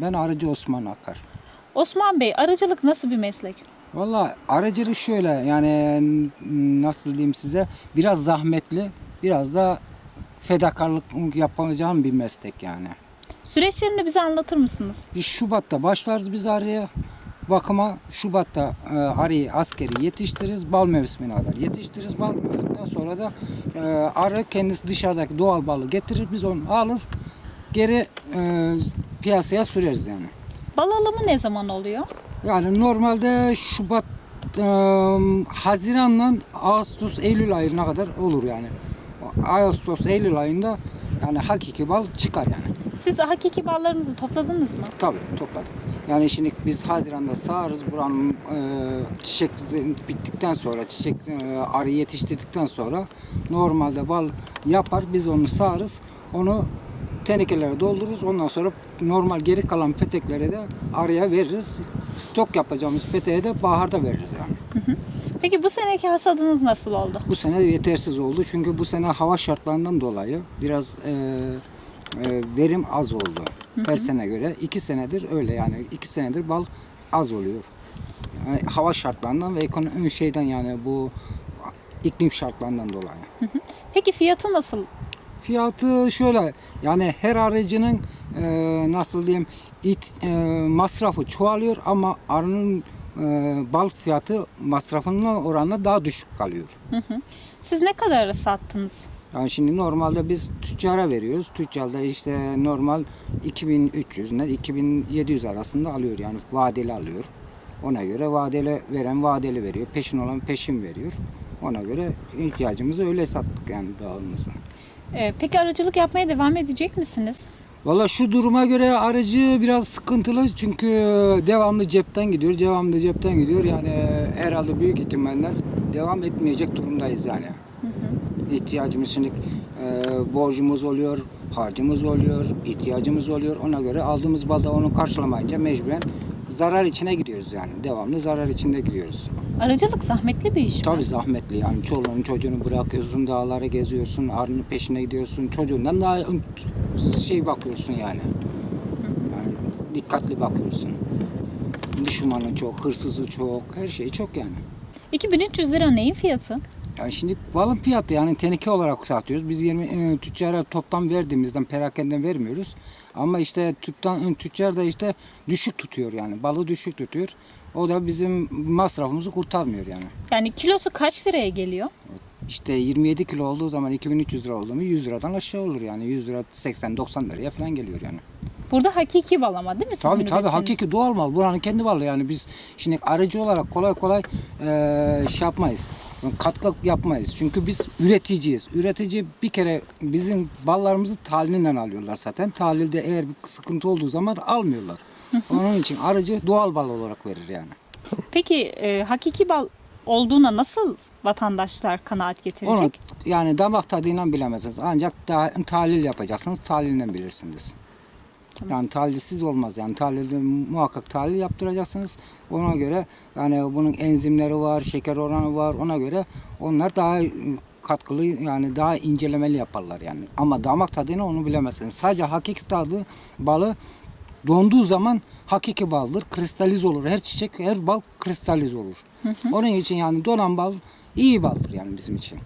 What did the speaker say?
Ben aracı Osman Akar. Osman Bey arıcılık nasıl bir meslek? Valla aracılık şöyle yani nasıl diyeyim size biraz zahmetli biraz da fedakarlık yapacağım bir meslek yani. Süreçlerini bize anlatır mısınız? Biz Şubat'ta başlarız biz arıya bakıma. Şubat'ta e, arıyı askeri yetiştiririz. Bal mevsimine kadar yetiştiririz. Bal mevsiminden sonra da e, arı kendisi dışarıdaki doğal balı getirir. Biz onu alır geri e, piyasaya süreriz yani. Bal alımı ne zaman oluyor? Yani normalde Şubat, e, Haziran'la Ağustos, Eylül ayına kadar olur yani. Ağustos, Eylül ayında yani hakiki bal çıkar yani. Siz hakiki ballarınızı topladınız mı? Tabii topladık. Yani şimdi biz Haziran'da sağarız. Buranın e, çiçek bittikten sonra, çiçek e, arı yetiştirdikten sonra normalde bal yapar. Biz onu sağarız. Onu tenekelere doldururuz. Ondan sonra normal geri kalan peteklere de arıya veririz. Stok yapacağımız peteğe de baharda veririz yani. Peki bu seneki hasadınız nasıl oldu? Bu sene yetersiz oldu çünkü bu sene hava şartlarından dolayı biraz e, e, verim az oldu. Her sene göre iki senedir öyle yani iki senedir bal az oluyor. Yani hava şartlarından ve ekonomi şeyden yani bu iklim şartlarından dolayı. Peki fiyatı nasıl? Fiyatı şöyle yani her aracının e, nasıl diyeyim it, e, masrafı çoğalıyor ama arının e, bal fiyatı masrafına oranla daha düşük kalıyor. Siz ne kadara sattınız? Yani şimdi normalde biz tüccara veriyoruz. Tüccar da işte normal 2300 ile 2700 arasında alıyor yani vadeli alıyor. Ona göre vadeli veren vadeli veriyor. Peşin olan peşin veriyor. Ona göre ihtiyacımızı öyle sattık yani bağımızı. Ee, peki arıcılık yapmaya devam edecek misiniz? Valla şu duruma göre aracı biraz sıkıntılı çünkü devamlı cepten gidiyor, devamlı cepten gidiyor. Yani herhalde büyük ihtimaller devam etmeyecek durumdayız yani. İhtiyacımız şimdi e, borcumuz oluyor, harcımız oluyor, ihtiyacımız oluyor. Ona göre aldığımız balda onu karşılamayınca mecburen zarar içine giriyoruz yani. Devamlı zarar içinde giriyoruz. Arıcılık zahmetli bir iş mi? Tabii zahmetli yani çoluğunu çocuğunu bırakıyorsun, dağlara geziyorsun, arının peşine gidiyorsun. Çocuğundan daha şey bakıyorsun yani. Yani dikkatli bakıyorsun. Düşmanı çok, hırsızı çok, her şey çok yani. 2300 lira neyin fiyatı? Yani şimdi balın fiyatı yani teneke olarak satıyoruz. Biz 20 e, tüccara toptan verdiğimizden perakenden vermiyoruz. Ama işte tüpten tüccar da işte düşük tutuyor yani. Balı düşük tutuyor. O da bizim masrafımızı kurtarmıyor yani. Yani kilosu kaç liraya geliyor? İşte 27 kilo olduğu zaman 2300 lira oldu mu 100 liradan aşağı olur yani. 100 lira 80-90 liraya falan geliyor yani. Burada hakiki bal ama değil mi? sizin Tabii tabii ürettiğiniz? hakiki doğal mal. Buranın kendi malı yani biz şimdi aracı olarak kolay kolay eee şey yapmayız. Katkı yapmayız. Çünkü biz üreticiyiz. Üretici bir kere bizim ballarımızı tahlinden alıyorlar zaten. Tahlilde eğer bir sıkıntı olduğu zaman almıyorlar. Onun için aracı doğal bal olarak verir yani. Peki e, hakiki bal olduğuna nasıl vatandaşlar kanaat getirecek? Onu yani damak tadıyla bilemezsiniz. Ancak da, tahlil yapacaksınız. Tahlilinden bilirsiniz. Yani tahlilsiz olmaz. Yani tahlilde muhakkak tahlil yaptıracaksınız. Ona göre yani bunun enzimleri var, şeker oranı var. Ona göre onlar daha katkılı yani daha incelemeli yaparlar yani. Ama damak tadını onu bilemezsiniz. Sadece hakiki tadı balı donduğu zaman hakiki baldır. Kristaliz olur. Her çiçek, her bal kristaliz olur. Onun için yani donan bal iyi baldır yani bizim için.